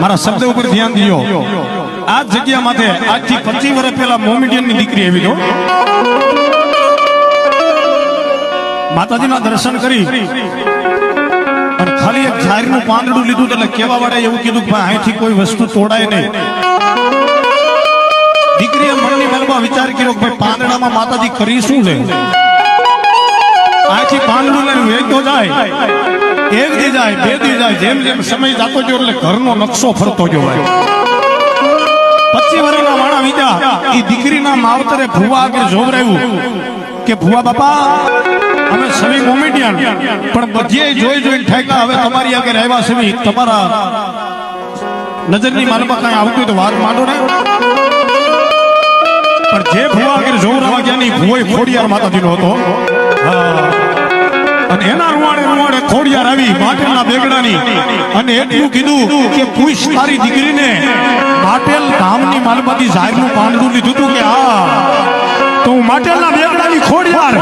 મારા શબ્દ ઉપર ધ્યાન દો આ જગ્યા માટે આજથી પચીસ વર્ષ પહેલા મોમેડિયનની દીકરી આવી તો માતાજીના દર્શન કરી. અને ખાલી એક ઝાડનું પાંદડું લીધું એટલે કેવા વાળા એવું કીધું કે અહીંથી કોઈ વસ્તુ તોડાય નહીં. દીકરીએ મનની મનમાં વિચાર કર્યો કે ભાઈ, પાંદડામાં માતાજી કરી શું છે? અહીંથી પાંદડું લઈને વેચતો જાય. જાય બે દી જાય, જેમ જેમ સમય જતો ગયો એટલે ઘરનો નકશો ફરતો ગયો પચીસ વર્ષના માણા વીજા એ દીકરીના માવતરે ભુવા આગળ જોવરાયું કે, ભુવા બાપા, અમે સવી કોમેડિયન પણ બધે જોઈ જોઈને ઠેકા હવે તમારી આગળ આવ્યા સવી. તમારા નજરની માલમાં કાંઈ આવતું તો વાત માંડો ને. પણ જે ભુવા આગળ જોવરાવા ગયા નહીં ભુવો ખોડિયાર માતાજીનો હતો. હા. અને એના રૂવાડે રૂવાડે ખોડિયાર આવી માટેલના બેગડાની. અને એટલું કીધું કે પૂછ તારી દીકરીને માટેલ ધામની માલમતી જાહેરનું પાંદડું લીધું હતું કે આ? તો હું માટેલના બેગડાની ખોડિયાર